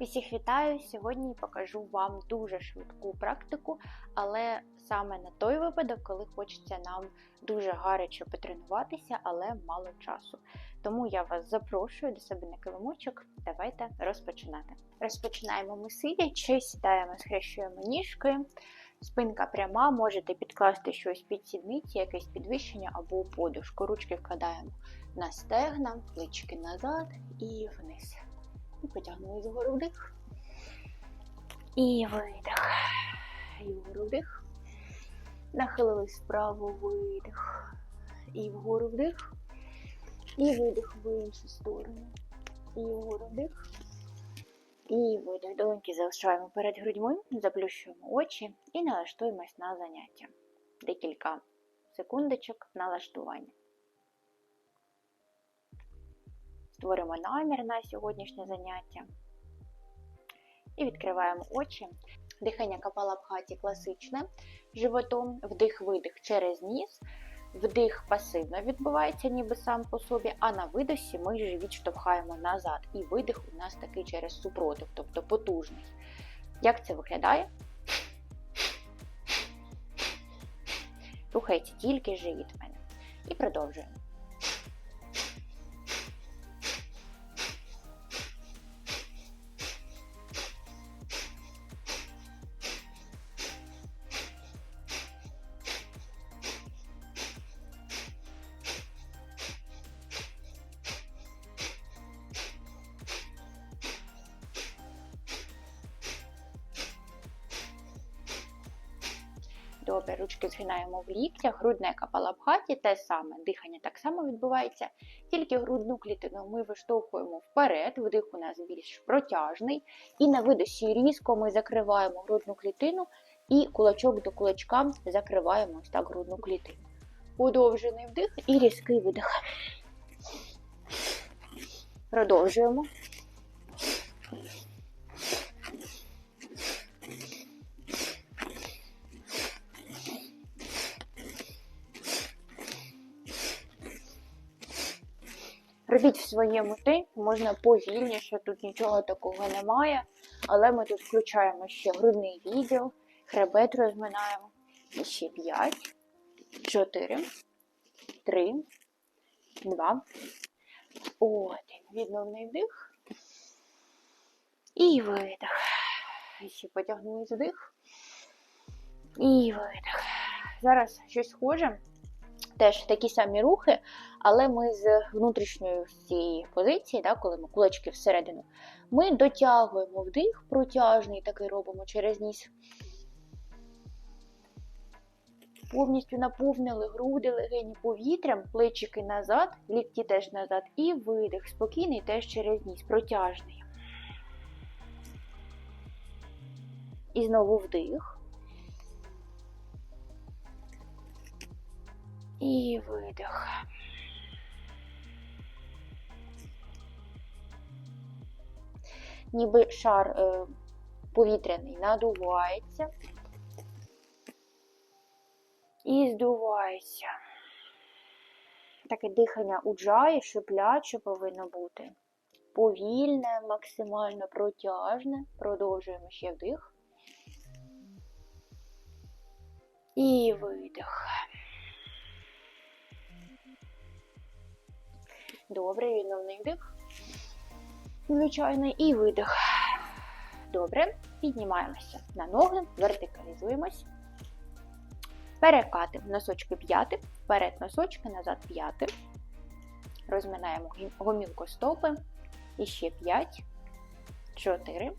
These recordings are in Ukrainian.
Усіх вітаю! Сьогодні покажу вам дуже швидку практику, але саме на той випадок, коли хочеться нам дуже гаряче потренуватися, але мало часу. Тому я вас запрошую до себе на килимочок. Давайте розпочинати. Розпочинаємо ми сидячи, сідаємо, схрещуємо ніжки. Спинка пряма, можете підкласти щось під сідниці, якесь підвищення або подушку. Ручки вкладаємо на стегна, плечики назад і вниз. І потягнули згору вдих. І видих. І вгору вдих. Нахилились вправо, видих. І вгору вдих. І видих в іншу сторону. І вгору вдих. І видих. Долоньки залишаємо перед грудьми, заплющуємо очі і налаштуємось на заняття. Декілька секундочок налаштування. Створимо намір на сьогоднішнє заняття. І відкриваємо очі. Дихання капалабхаті класичне. Животом, вдих-видих через ніс. Вдих пасивно відбувається, ніби сам по собі, а на видосі ми живіт штовхаємо назад. І видих у нас такий через супротив, тобто потужний. Як це виглядає? Рухається тільки живіт в мене. І продовжуємо. Добре, ручки згинаємо в ліктях, грудне капалабхаті, те саме, дихання так само відбувається, тільки грудну клітину ми виштовхуємо вперед, вдих у нас більш протяжний. І на видосі різко ми закриваємо грудну клітину і кулачок до кулачка закриваємо ось так грудну клітину. Подовжений вдих і різкий видих. Продовжуємо. Робіть в своєму темпі, можна повільніше, тут нічого такого немає. Але ми тут включаємо ще грудний відділ, хребет розминаємо. І ще 5, 4, 3, 2, 1. Відновний вдих. І видих. І ще потягнули вдих. І видих. Зараз щось схоже. Теж такі самі рухи, але ми з внутрішньої цієї позиції, да, коли ми кулачки всередину, ми дотягуємо вдих, протяжний такий робимо через ніс. Повністю наповнили груди легені повітрям, плечики назад, лікті теж назад, і видих. Спокійний теж через ніс, протяжний. І знову вдих. І видих. Ніби шар е, повітряний надувається і здувається. Таке дихання уджає, шипляче повинно бути. Повільне, максимально протяжне. Продовжуємо ще вдих. І видих. Добре, відновний вдих. Звичайний і видих. Добре. Піднімаємося на ноги, вертикалізуємось. Перекати носочки п'яти, вперед носочки, назад п'яти. Розминаємо гомілку стопи. І ще 5, 4,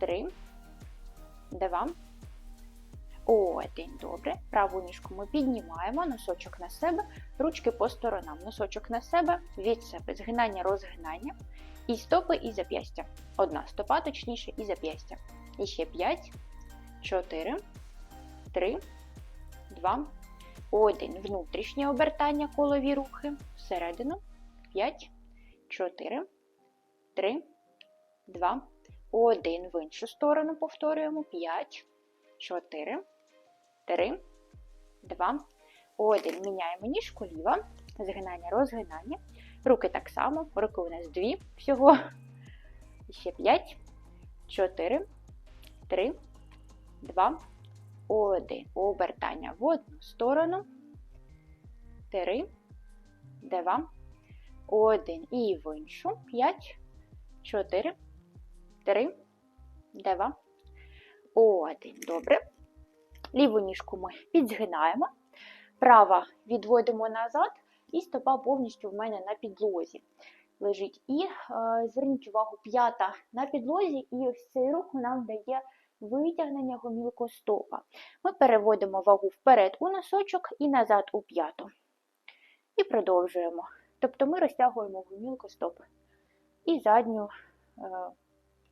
3, 2, один. Добре. Праву ніжку ми піднімаємо, носочок на себе, ручки по сторонам. Носочок на себе, від себе, згинання, розгинання. І стопи, і зап'ястя. Одна стопа, точніше, і зап'ястя. І ще 5, 4, 3, 2, 1. Внутрішнє обертання колові рухи. Всередину. 5, 4, 3, 2, 1. В іншу сторону повторюємо. 5, 4, 3, 2, 1. Міняємо ніжку ліва. Згинання, розгинання. Руки так само. Руки у нас дві всього. Ще 5, 4, 3, 2, 1. Обертання в одну сторону. 3, 2, 1. І в іншу. 5, 4, 3, 2, 1. Добре. Ліву ніжку ми підзгинаємо. Права відводимо назад, і стопа повністю в мене на підлозі лежить. І е, зверніть увагу, п'ята на підлозі, і ось цей рух нам дає витягнення гомілкостопа. Ми переводимо вагу вперед у носочок і назад у п'яту. І продовжуємо. Тобто ми розтягуємо гомілкостоп і задню е,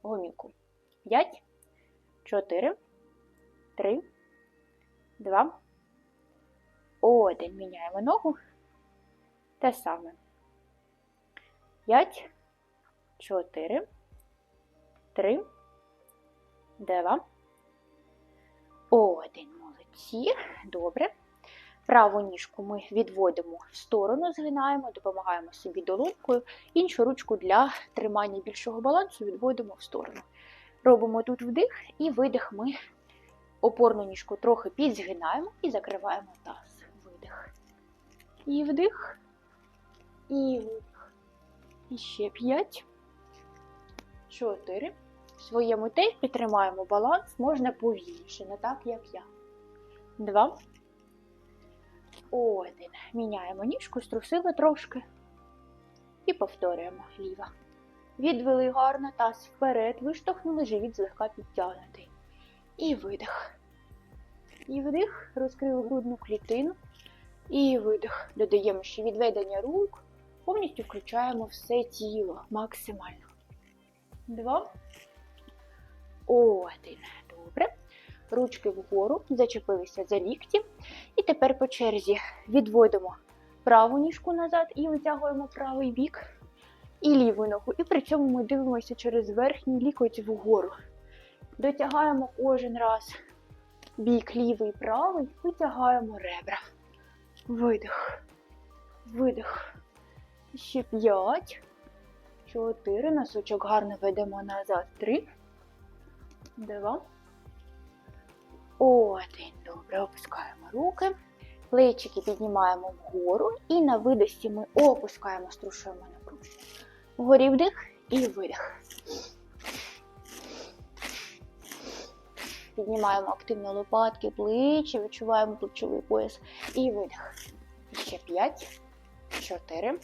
гомілку. 5, 4, 3, 2, 1. Міняємо ногу. Те саме. 5, 4, 3, 2, 1. Молодці. Добре. Праву ніжку ми відводимо в сторону, згинаємо, допомагаємо собі долонькою. Іншу ручку для тримання більшого балансу відводимо в сторону. Робимо тут вдих і видих ми опорну ніжку трохи підзгинаємо і закриваємо таз. Видих. І вдих. І видих. І ще 5, 4. В своєму темпі тримаємо баланс, можна повільніше, не так, як я. 2. Один. Міняємо ніжку, струсили трошки. І повторюємо ліва. Відвели гарно таз вперед, виштовхнули, живіт злегка підтягнутий. І видих. І вдих, розкрили грудну клітину. І видих. Додаємо ще відведення рук. Повністю включаємо все тіло максимально. Два. Один. Добре. Ручки вгору, зачепилися за лікті. І тепер по черзі відводимо праву ніжку назад і витягуємо правий бік і ліву ногу. І при цьому ми дивимося через верхній лікоть вгору. Дотягаємо кожен раз бік лівий правий, витягаємо ребра. Видих. Видих. Ще 5. 4. Носочок гарно ведемо назад. 3. 2. Один. Добре, опускаємо руки. Плечики піднімаємо вгору. І на видості ми опускаємо, струшуємо напругу. Вгорі вдих і видих. Піднімаємо активно лопатки, плечі, відчуваємо плечовий пояс. І видих. Ще 5, 4,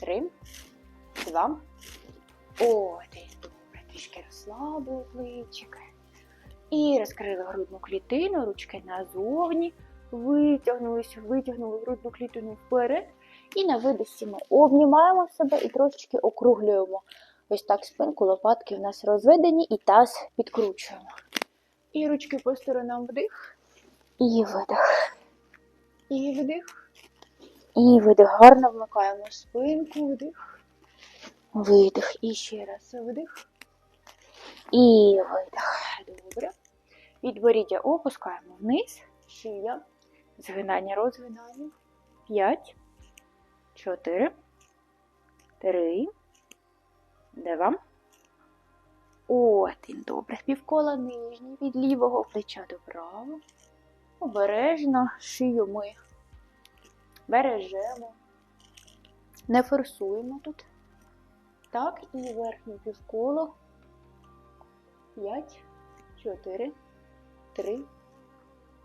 3, 2, 1. Добре, трішки розслабили плечики. І розкрили грудну клітину, ручки назовні. Витягнулися, витягнули грудну клітину вперед. І на видосі ми обнімаємо себе і трошечки округлюємо. Ось так спинку, лопатки в нас розведені і таз підкручуємо. І ручки по сторонам вдих. І видих. І вдих. І видих. Гарно вмикаємо спинку, вдих. Видих. І ще раз вдих. І видих. Добре. Підборіддя опускаємо вниз. Шия. Згинання, розгинання. П'ять. Чотири. Три. Два. Один. Добре. Півкола нижній від лівого плеча до правого. Обережно шию ми бережемо. Не форсуємо тут. Так, і верхнє півколо. П'ять, чотири, три,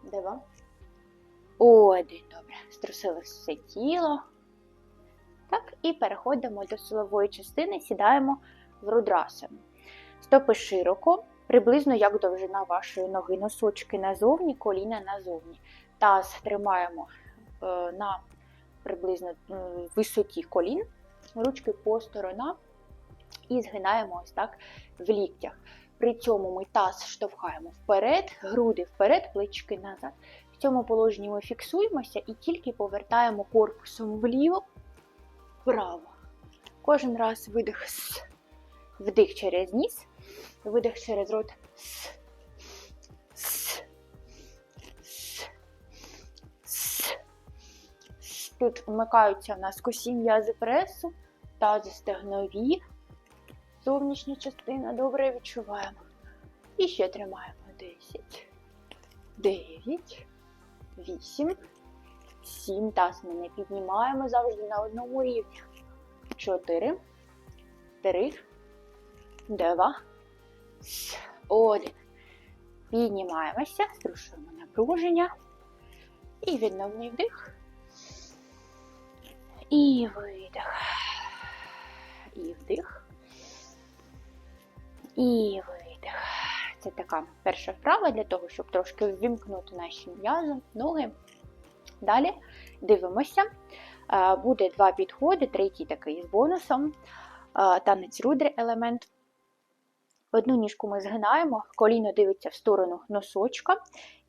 два. Один. Добре. Струсили все тіло. Так, і переходимо до силової частини, сідаємо в рудрасану. Стопи широко, приблизно як довжина вашої ноги, носочки назовні, коліна назовні. Таз тримаємо е, на приблизно висоті колін, ручки по сторонам і згинаємо ось так в ліктях. При цьому ми таз штовхаємо вперед, груди вперед, плечки назад. В цьому положенні ми фіксуємося і тільки повертаємо корпусом вліво, вправо. Кожен раз видих, вдих через ніс, видих через рот. С, с, с, с. Тут вмикаються в нас косі м'язи пресу, тази стегнові, зовнішня частина. Добре відчуваємо. І ще тримаємо 10, 9, 8, 7. Таз ми не піднімаємо завжди на одному рівні. 4, 3, 2, 1. Піднімаємося, струшуємо напруження. І відновний вдих. І видих. І вдих. І видих. Це така перша вправа для того, щоб трошки ввімкнути наші м'язи, ноги. Далі дивимося. Е, Буде два підходи, третій такий з бонусом. Е, Танець рудри елемент. Одну ніжку ми згинаємо, коліно дивиться в сторону носочка,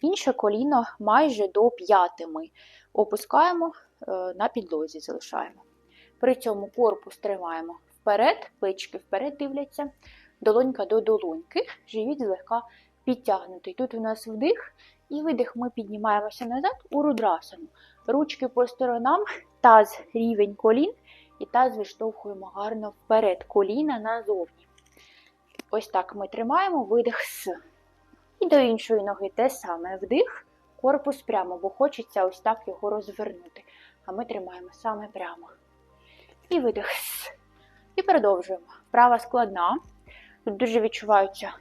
інше коліно майже до п'яти ми опускаємо е, на підлозі, залишаємо. При цьому корпус тримаємо вперед, плечки вперед дивляться, долонька до долоньки, живіт злегка підтягнутий. Тут у нас вдих і видих ми піднімаємося назад у рудрасану. Ручки по сторонам, таз рівень колін, і таз виштовхуємо гарно вперед, коліна назовні. Ось так ми тримаємо видих з. І до іншої ноги те саме вдих, корпус прямо, бо хочеться ось так його розвернути. А ми тримаємо саме прямо. І видих з. І продовжуємо. Права складна. Тут дуже відчуваються,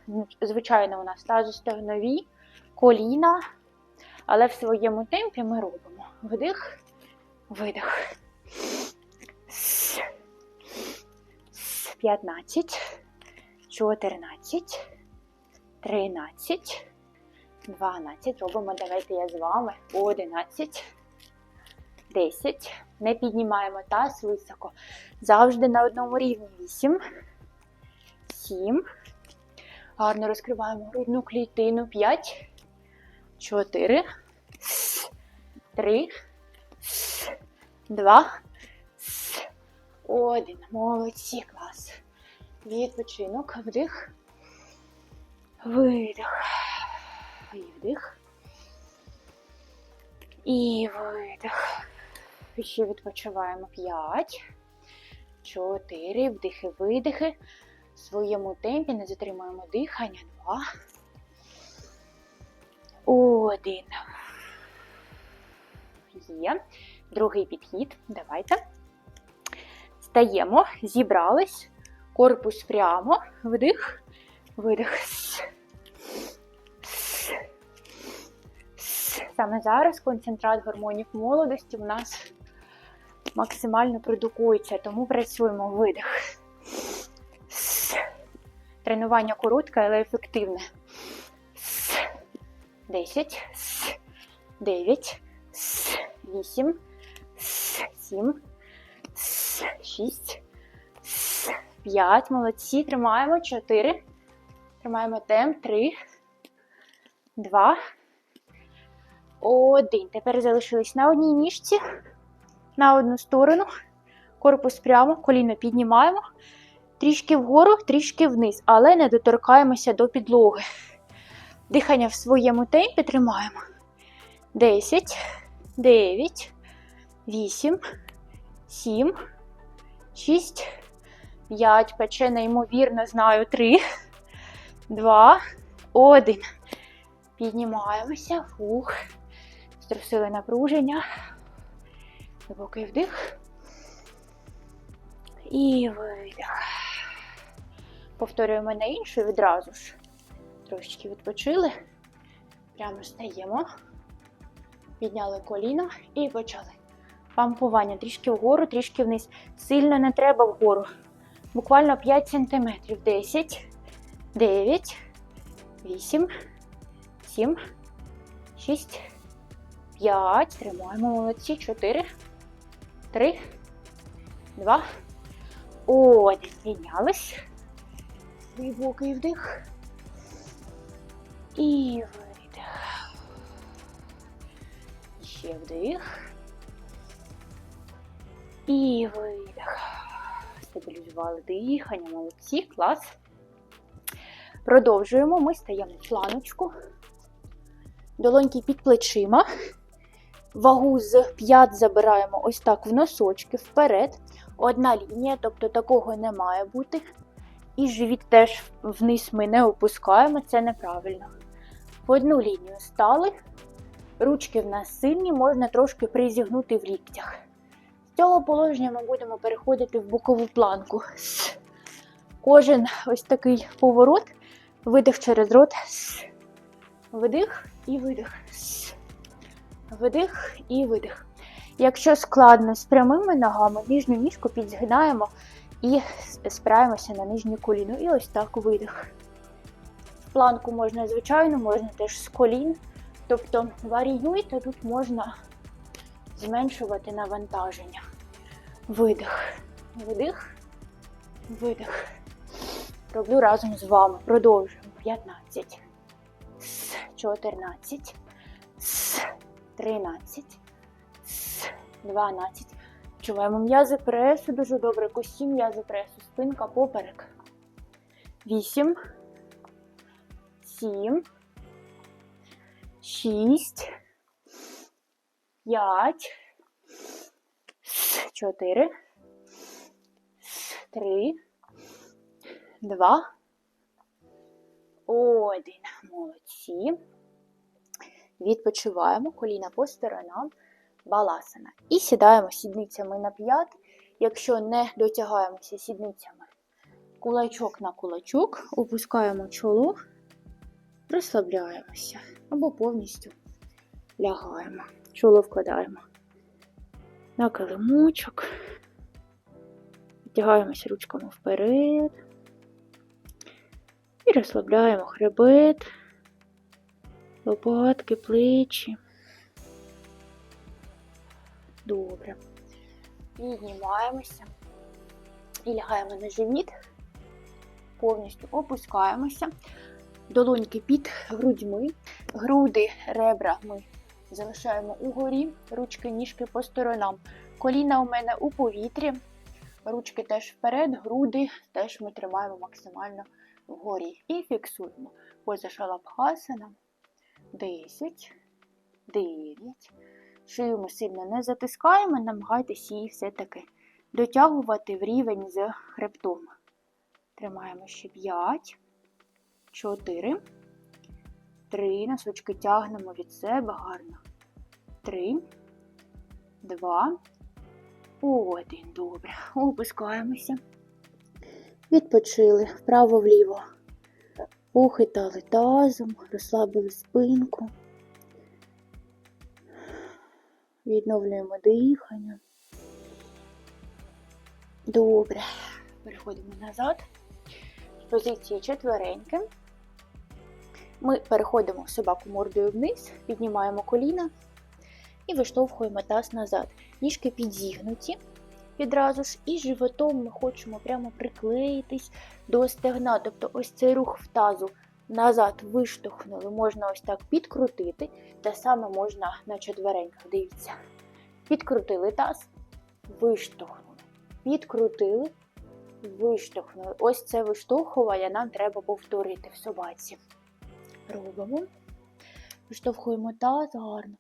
звичайно, у нас тазостегнові, коліна, але в своєму темпі ми робимо вдих, видих. С. С. 15. 14, 13, 12. Робимо, давайте я з вами. 11, 10. Не піднімаємо таз високо. Завжди на одному рівні. 8, 7. Гарно розкриваємо грудну клітину. 5, 4, 3, 2, 1. Молодці, клас. Відпочинок, вдих, видих, і вдих. І видих. І ще відпочиваємо 5, 4, вдихи, видихи. В своєму темпі не затримуємо дихання. 2, 1. Є. Другий підхід. Давайте. Стаємо, зібрались. Корпус прямо, вдих, видих. Саме зараз концентрат гормонів молодості у нас максимально продукується, тому працюємо. Видих. Тренування коротке, але ефективне. 10, 9, 8, 7, 6, 5, молодці, тримаємо 4. Тримаємо темп. 3, 2, 1. Тепер залишились на одній ніжці, на одну сторону. Корпус прямо, коліно піднімаємо. Трішки вгору, трішки вниз, але не доторкаємося до підлоги. Дихання в своєму темпі тримаємо. 10, 9, 8, 7, 6, 5, пече неймовірно, знаю, 3, 2, 1. Піднімаємося. Фух. Струсили напруження. Глибокий вдих. І видих. Повторюємо на іншу відразу ж. Трошечки відпочили. Прямо стаємо. Підняли коліно і почали. Пампування трішки вгору, трішки вниз. Сильно не треба вгору. Буквально 5 см. 10, 9, 8, 7, 6, 5. Тримаємо молодці. 4, 3, 2, 1. Піднялись. Глибокий вдих. І видих. Ще вдих. І видих. Стабілізували дихання, молодці, клас. Продовжуємо. Ми стаємо в планочку. Долоньки під плечима. Вагу з п'ят забираємо ось так в носочки вперед. Одна лінія, тобто такого не має бути. І живіт теж вниз ми не опускаємо, це неправильно. В одну лінію стали. Ручки в нас сильні, можна трошки призігнути в ліктях. Цього положення ми будемо переходити в бокову планку. Кожен ось такий поворот, видих через рот, видих і видих. Видих і видих. Якщо складно з прямими ногами, нижню ніжку підзгинаємо і спираємося на нижнє коліно. І ось так видих. Планку можна, звичайно, можна теж з колін. Тобто варіюйте, тут можна зменшувати навантаження. Видих, видих, видих. Роблю разом з вами. Продовжуємо. 15, 14, 13, 12. Чуваємо м'язи пресу, дуже добре. Косі м'язи пресу, спинка поперек. 8, 7, 6, 5, 4, 3, 2, 1. Молодці. Відпочиваємо коліна по сторонам, баласана. І сідаємо сідницями на п'яти. Якщо не дотягаємося сідницями кулачок на кулачок, опускаємо чоло, розслабляємося або повністю лягаємо. Чоло вкладаємо. На килимочок, втягаємося ручками вперед. І розслабляємо хребет, лопатки, плечі. Добре. Піднімаємося. І лягаємо на живіт, повністю опускаємося, долоньки під грудьми, груди, ребра ми залишаємо угорі, ручки, ніжки по сторонам. Коліна у мене у повітрі, ручки теж вперед, груди теж ми тримаємо максимально вгорі. І фіксуємо. Поза шалабхасана. 10, 9. Шию ми сильно не затискаємо, намагайтеся її все-таки дотягувати в рівень з хребтом. Тримаємо ще 5, 4, 3. Носочки тягнемо від себе гарно. 3, 2, 1. Добре. Опускаємося. Відпочили вправо-вліво. Похитали тазом, розслабили спинку. Відновлюємо дихання. Добре. Переходимо назад. Позиції четвереньки. Ми переходимо собаку мордою вниз, піднімаємо коліна і виштовхуємо таз назад. Ніжки підзігнуті відразу ж, і животом ми хочемо прямо приклеїтись до стегна. Тобто ось цей рух в тазу назад виштовхнули, можна ось так підкрутити. Те саме можна на четвереньках. Дивіться. Підкрутили таз, виштовхнули. Підкрутили, виштовхнули. Ось це виштовхування нам треба повторити в собаці. Робимо. Виштовхуємо таз гарно.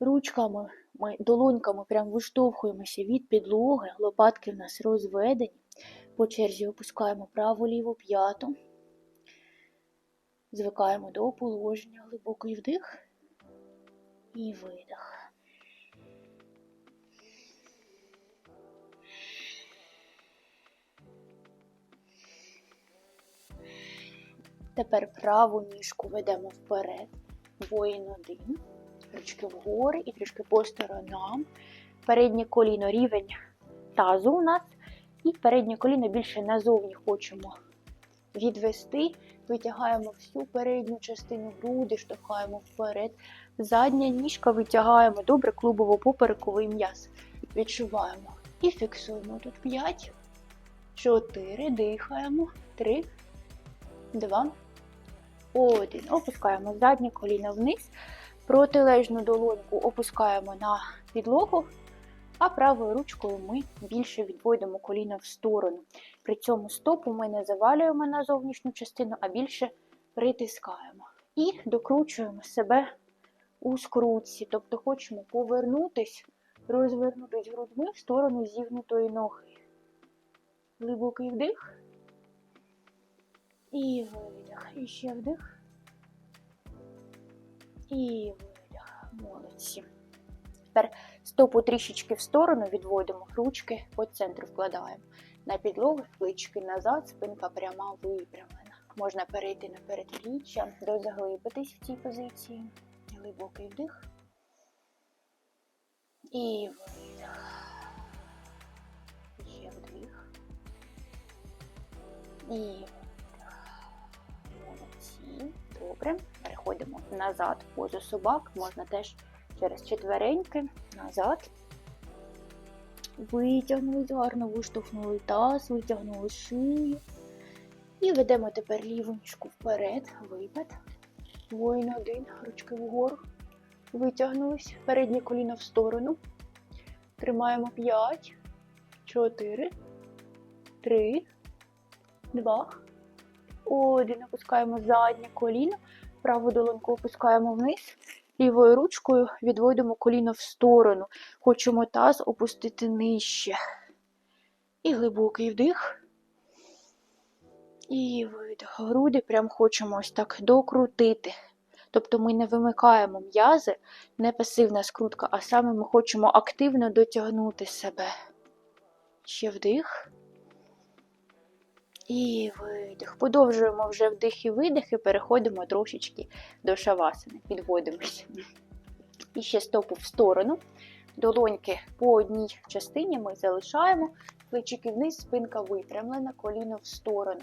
Ручками ми долоньками прям виштовхуємося від підлоги, лопатки в нас розведені. По черзі опускаємо праву ліву п'яту. Звикаємо до положення, глибокий вдих і видих. Тепер праву ніжку ведемо вперед, воїн один ручки вгору і трішки по сторонам. Переднє коліно рівень тазу у нас. І переднє коліно більше назовні хочемо відвести. Витягаємо всю передню частину груди, штовхаємо вперед. Задня ніжка витягаємо добре клубово-поперековий м'яз. Відчуваємо. І фіксуємо тут 5, 4, дихаємо, 3, 2, 1. Опускаємо заднє коліно вниз. Протилежну долоньку опускаємо на підлогу, а правою ручкою ми більше відводимо коліна в сторону. При цьому стопу ми не завалюємо на зовнішню частину, а більше притискаємо. І докручуємо себе у скрутці. Тобто хочемо повернутись, розвернутись грудьми в сторону зігнутої ноги. Глибокий вдих І видих. І ще вдих. І видих. Молодці. Тепер стопу трішечки в сторону відводимо, ручки по центру вкладаємо. На підлогу, плечки назад, спинка пряма випрямлена. Можна перейти на передпліччя, дозаглибитись в цій позиції. Глибокий вдих. І видих. Ще вдих. І Добре. Переходимо назад позу собак. Можна теж через четвереньки. Назад. Витягнули, гарно виштовхнули таз, витягнули шию. І ведемо тепер ліву ніжку вперед, випад. Воїн один, ручки вгору. Витягнулись. Переднє коліно в сторону. Тримаємо 5, 4, 3, 2, 1. Опускаємо заднє коліно. Праву долоньку опускаємо вниз. Лівою ручкою відводимо коліно в сторону. Хочемо таз опустити нижче. І глибокий вдих. І видих. Груди прям хочемо ось так докрутити. Тобто ми не вимикаємо м'язи, не пасивна скрутка, а саме ми хочемо активно дотягнути себе. Ще вдих. І видих. Подовжуємо вже вдих і видих, і переходимо трошечки до шавасини. Підводимося. І ще стопу в сторону. Долоньки по одній частині ми залишаємо. Плечики вниз, спинка випрямлена, коліно в сторону.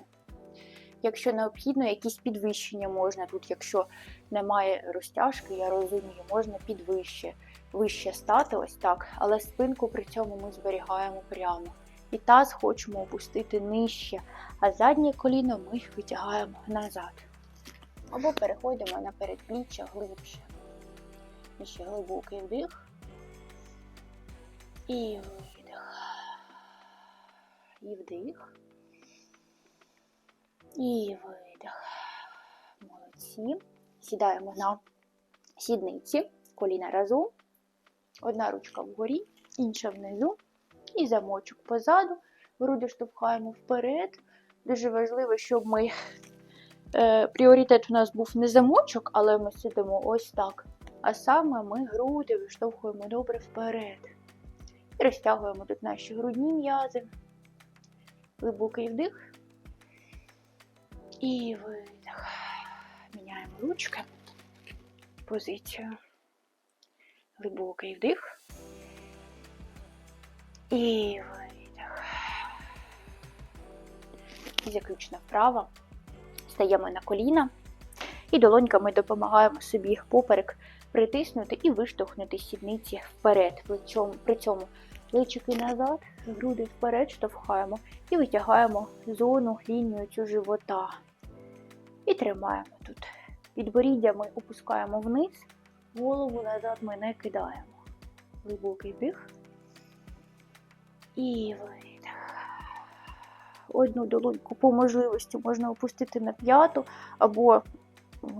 Якщо необхідно, якісь підвищення можна тут, якщо немає розтяжки, я розумію, можна підвище, вище стати ось так, але спинку при цьому ми зберігаємо прямо. І таз хочемо опустити нижче, а заднє коліно ми витягаємо назад. Або переходимо на передпліччя глибше. І ще глибокий вдих. І видих. І вдих. І видих. Молодці. Сідаємо на сідниці, коліна разом. Одна ручка вгорі, інша внизу. І замочок позаду. Груди штовхаємо вперед. Дуже важливо, щоб ми е, пріоритет у нас був не замочок, але ми сидимо ось так. А саме ми груди виштовхуємо добре вперед. І розтягуємо тут наші грудні м'язи. Глибокий вдих. І видих. Міняємо ручки. Позицію. Глибокий вдих. І видих. Заключна вправа. Стаємо на коліна. І долоньками допомагаємо собі їх поперек притиснути і виштовхнути сідниці вперед. При цьому, при цьому плечики назад, груди вперед штовхаємо і витягаємо зону, лінію цю живота. І тримаємо тут. Підборіддя ми опускаємо вниз, голову назад ми не кидаємо. Глибокий вдих. І видих. Одну долоньку по можливості можна опустити на п'яту, або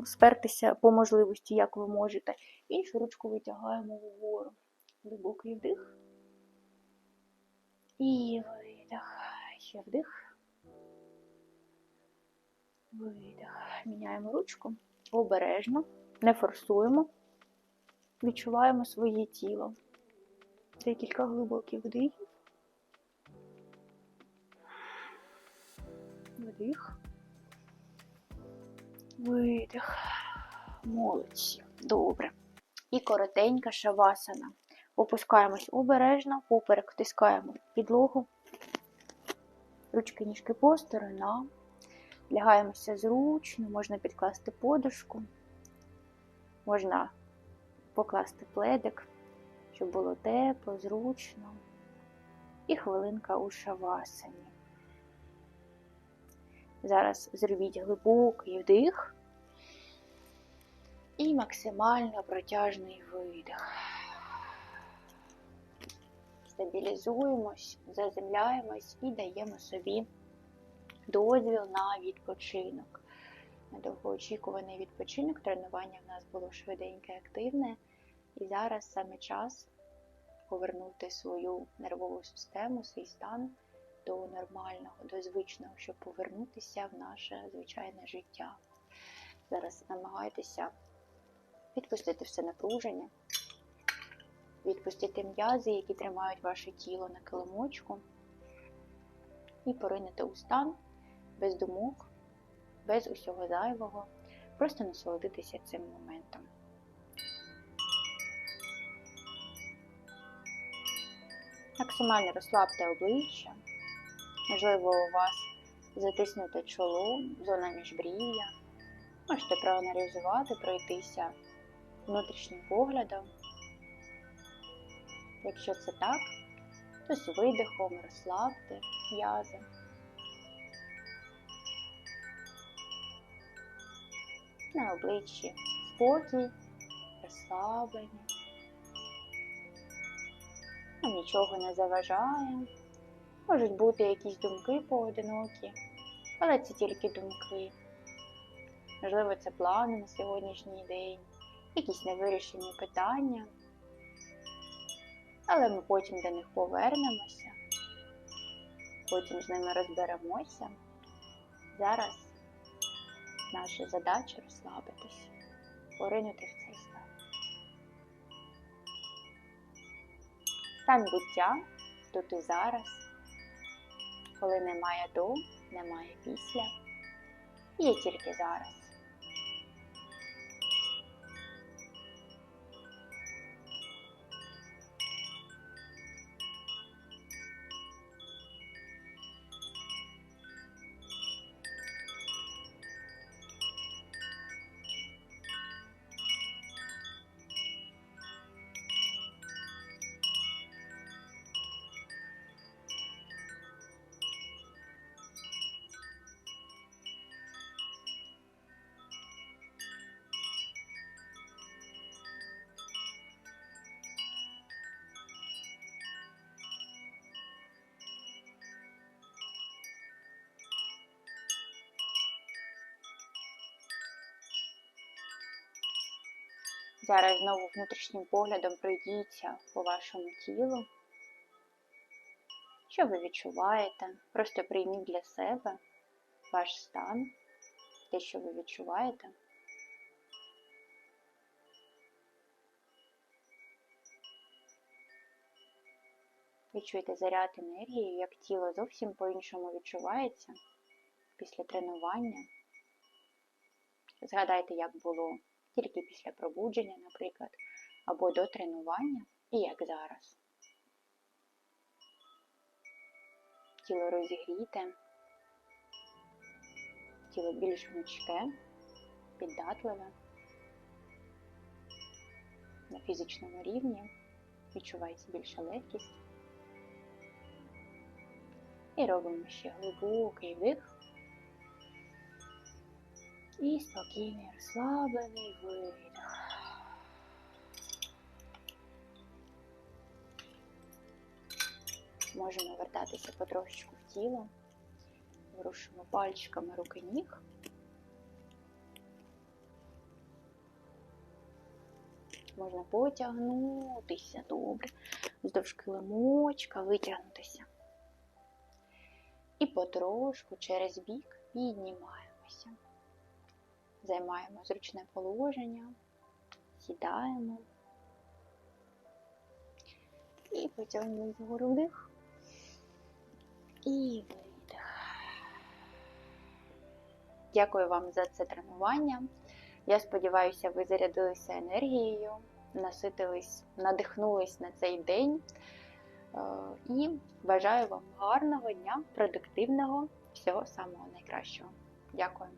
спертися по можливості, як ви можете. Іншу ручку витягаємо вгору. Глибокий вдих. І видих. Ще вдих. Видих. Міняємо ручку. Обережно, не форсуємо. Відчуваємо своє тіло. Декілька глибоких вдихів. Вдих. Видих. Молодці. Добре. І коротенька шавасана. Опускаємось обережно, поперек втискаємо підлогу. Ручки ніжки по сторонам. Лягаємося зручно, можна підкласти подушку, можна покласти пледик, щоб було тепло, зручно. І хвилинка у шавасані. Зараз зробіть глибокий вдих і максимально протяжний видих. Стабілізуємось, заземляємось і даємо собі дозвіл на відпочинок. На довгоочікуваний відпочинок. Тренування в нас було швиденьке, активне. І зараз саме час повернути свою нервову систему, свій стан до нормального, до звичного, щоб повернутися в наше звичайне життя. Зараз намагайтеся відпустити все напруження, відпустити м'язи, які тримають ваше тіло на килимочку, і поринути у стан без думок, без усього зайвого, просто насолодитися цим моментом. Максимально розслабте обличчя, можливо, у вас затиснуте чоло, зона міжбрів'я. Можете проаналізувати, пройтися внутрішнім поглядом. Якщо це так, то з видихом розслабте м'язи. На обличчі спокій, розслаблення. Нам нічого не заважає. Можуть бути якісь думки поодинокі, але це тільки думки. Можливо, це плани на сьогоднішній день, якісь невирішені питання. Але ми потім до них повернемося, потім з ними розберемося. Зараз наша задача розслабитися, поринути в цей стан. Стан буття тут і зараз, коли немає до, немає після, є тільки зараз. Зараз знову внутрішнім поглядом пройдіться по вашому тілу. Що ви відчуваєте? Просто прийміть для себе ваш стан, те, що ви відчуваєте. Відчуйте заряд енергії, як тіло зовсім по-іншому відчувається після тренування. Згадайте, як було тільки після пробудження, наприклад, або до тренування, і як зараз. Тіло розігріте, тіло більш гнучке, піддатливе. На фізичному рівні відчувається більша легкість. І робимо ще глибокий вдих. І спокійний, розслаблений видих. Можемо вертатися потрошечку в тіло. Ворушимо пальчиками руки ніг. Можна потягнутися добре, вздовж килимочка, витягнутися. І потрошку через бік піднімаємося. Займаємо зручне положення, сідаємо і потягнемо вгору вдих і видих. Дякую вам за це тренування. Я сподіваюся, ви зарядилися енергією, наситились, надихнулись на цей день. Е, і бажаю вам гарного дня, продуктивного, всього самого найкращого. Дякую.